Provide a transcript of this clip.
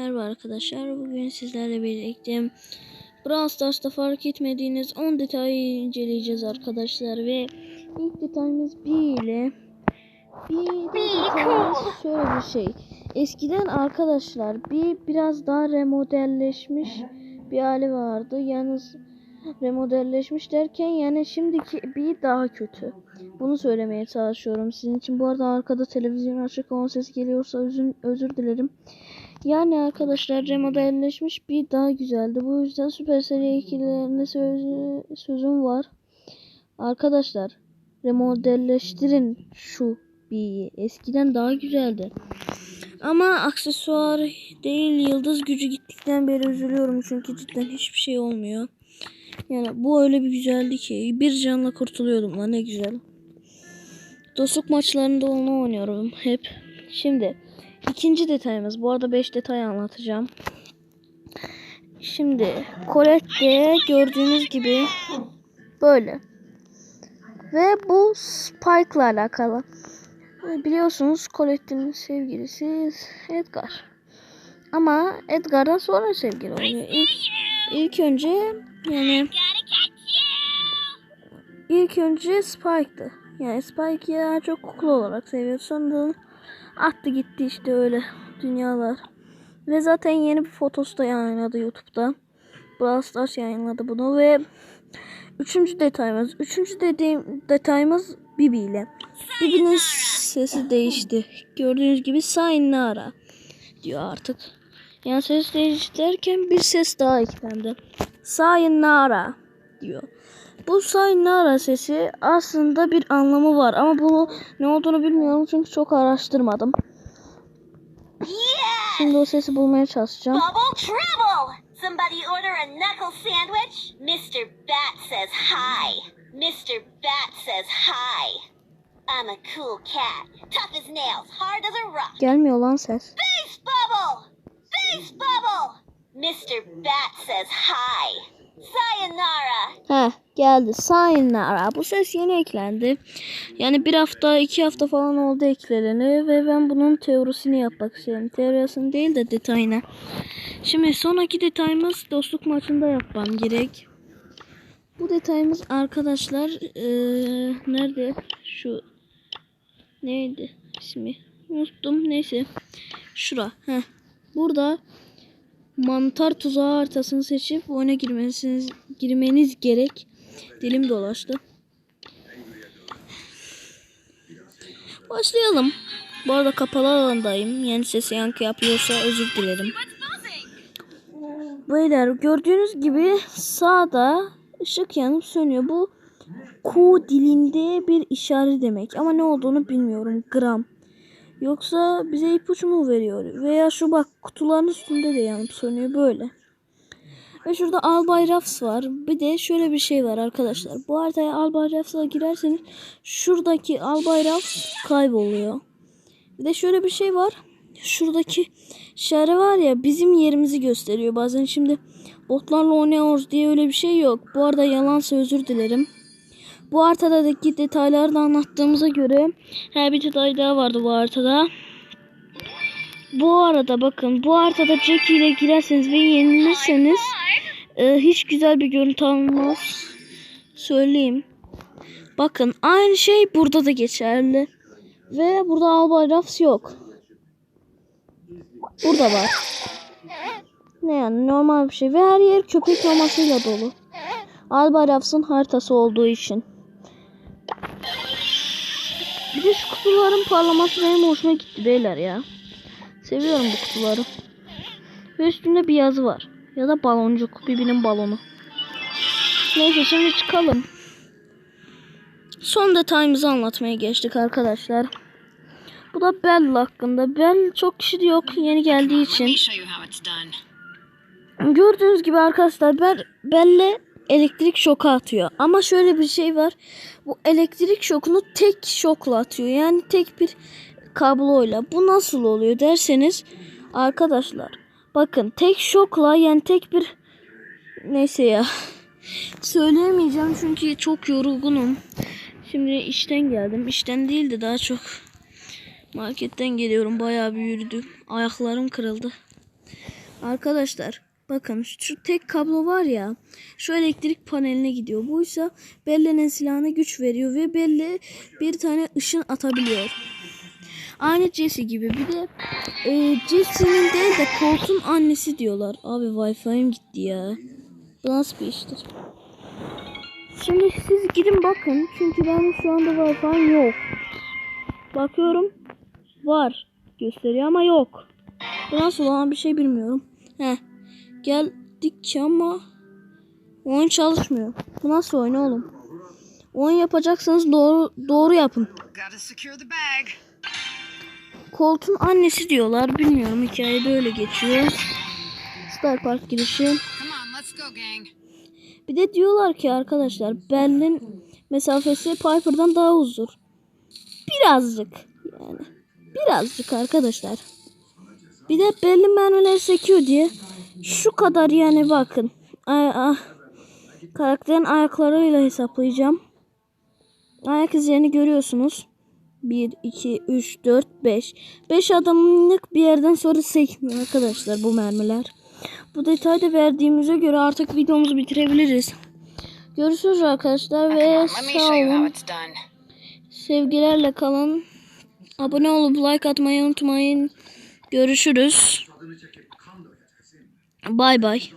Merhaba arkadaşlar. Bugün sizlerle birlikte Brawl Stars'ta fark etmediğiniz 10 detayı inceleyeceğiz arkadaşlar ve ilk detayımız bir ile bir detayımız şöyle bir şey. Eskiden arkadaşlar bir biraz daha remodelleşmiş bir hali vardı. Yalnız remodelleşmiş derken yani şimdiki bir daha kötü. Bunu söylemeye çalışıyorum sizin için. Bu arada arkada televizyon açık onun sesi geliyorsa özür, özür dilerim. Yani arkadaşlar remodelleşmiş bir daha güzeldi. Bu yüzden Süper Seri ikilerine söz, sözüm var. Arkadaşlar remodelleştirin şu bir eskiden daha güzeldi. Ama aksesuar değil yıldız gücü gittikten beri üzülüyorum çünkü cidden hiçbir şey olmuyor. Yani bu öyle bir güzeldi ki bir canla kurtuluyordum lan ne güzel. Dostluk maçlarında onu oynuyorum hep. Şimdi ikinci detayımız. Bu arada 5 detay anlatacağım. Şimdi Colette gördüğünüz gibi böyle. Ve bu Spike ile alakalı. Biliyorsunuz Colette'in sevgilisi Edgar. Ama Edgar'dan sonra sevgili oluyor. İlk, ilk önce yani ilk önce Spike'tı. Yani Spike'ı ya çok kukla olarak seviyordu. Sonra attı gitti işte öyle dünyalar. Ve zaten yeni bir fotosu da yayınladı YouTube'da. Brawl Stars yayınladı bunu ve üçüncü detayımız. Üçüncü dediğim detayımız Bibi ile. Bibi'nin sesi değişti. Gördüğünüz gibi Sayonara diyor artık. Yani ses değişti derken bir ses daha eklendi. Sayonara diyor. Bu Sayonara sesi aslında bir anlamı var ama bunu ne olduğunu bilmiyorum çünkü çok araştırmadım. Şimdi o sesi bulmaya çalışacağım. Bubble trouble! Somebody order a knuckle sandwich? Mr. Bat says hi. Mr. Bat says hi. I'm a cool cat, tough as nails, hard as a rock. Gelmiyor lan ses. Face bubble! Face bubble! Mr. Bat says hi. Sayonara! Heh geldi. Sayonara. Bu ses yeni eklendi. Yani bir hafta iki hafta falan oldu ekleneni ve ben bunun teorisini yapmak istiyorum. Teorisini değil de detayını. Şimdi sonraki detayımız dostluk maçında yapmam gerek. Bu detayımız arkadaşlar eee, nerede şu neydi ismi unuttum neyse şura heh. burada mantar tuzağı haritasını seçip oyuna girmeniz, girmeniz gerek dilim dolaştı başlayalım bu arada kapalı alandayım yani sesi yankı yapıyorsa özür dilerim Beyler gördüğünüz gibi sağda ışık yanıp sönüyor. Bu Q dilinde bir işaret demek. Ama ne olduğunu bilmiyorum. Gram. Yoksa bize ipucu mu veriyor? Veya şu bak kutuların üstünde de yanıp sönüyor böyle. Ve şurada Albay Rafs var. Bir de şöyle bir şey var arkadaşlar. Bu haritaya Albay Rafs'a girerseniz şuradaki Albay Rafs kayboluyor. Bir de şöyle bir şey var. Şuradaki işare var ya bizim yerimizi gösteriyor. Bazen şimdi botlarla oynuyoruz diye öyle bir şey yok. Bu arada yalansa özür dilerim. Bu haritadaki detayları da anlattığımıza göre her bir detay daha vardı bu haritada. Bu arada bakın bu haritada Jackie ile girerseniz ve yenilirseniz e, hiç güzel bir görüntü almaz. Söyleyeyim. Bakın aynı şey burada da geçerli. Ve burada Albay Rafs yok. Burada var. Ne yani normal bir şey. Ve her yer köpek mamasıyla dolu. Albay Rafs'ın haritası olduğu için. Bir de şu kutuların parlaması benim hoşuma gitti beyler ya. Seviyorum bu kutuları. Ve üstünde bir yazı var. Ya da baloncuk. Birbirinin balonu. Neyse şimdi çıkalım. Son detayımızı anlatmaya geçtik arkadaşlar. Bu da Bell hakkında. Bell çok kişi de yok yeni geldiği için. Gördüğünüz gibi arkadaşlar ben Bell'le elektrik şoku atıyor. Ama şöyle bir şey var. Bu elektrik şokunu tek şokla atıyor. Yani tek bir kabloyla. Bu nasıl oluyor derseniz arkadaşlar bakın tek şokla yani tek bir neyse ya söyleyemeyeceğim çünkü çok yorgunum. Şimdi işten geldim. İşten değil de daha çok marketten geliyorum. Bayağı bir yürüdüm. Ayaklarım kırıldı. Arkadaşlar bakın şu tek kablo var ya şu elektrik paneline gidiyor. Buysa Belle'nin silahına güç veriyor ve Belle bir tane ışın atabiliyor. Aynı Jesse gibi. Bir de e, Jesse'nin değil de Colt'un annesi diyorlar. Abi Wi-Fi'm gitti ya. Bu nasıl bir iştir? Şimdi siz gidin bakın. Çünkü ben şu anda Wi-Fi'm yok. Bakıyorum. Var. Gösteriyor ama yok. Bu nasıl olan bir şey bilmiyorum. Heh. Geldik ama oyun çalışmıyor. Bu nasıl oyun oğlum? Oyun yapacaksanız doğru doğru yapın. Colt'un annesi diyorlar. Bilmiyorum hikayede öyle geçiyor. Star Park girişi. Bir de diyorlar ki arkadaşlar Berlin mesafesi Piper'dan daha uzun. Birazcık yani. Birazcık arkadaşlar. Bir de Berlin mermileri sekiyor diye. Şu kadar yani bakın. Ay, ah. Karakterin ayaklarıyla hesaplayacağım. Ayak izlerini görüyorsunuz. 1, 2, 3, 4, 5. 5 adımlık bir yerden sonra sekmiyor arkadaşlar bu mermiler. Bu detayı da verdiğimize göre artık videomuzu bitirebiliriz. Görüşürüz arkadaşlar ve sağ olun. Sevgilerle kalın. Abone olup like atmayı unutmayın. Görüşürüz. Bay bay.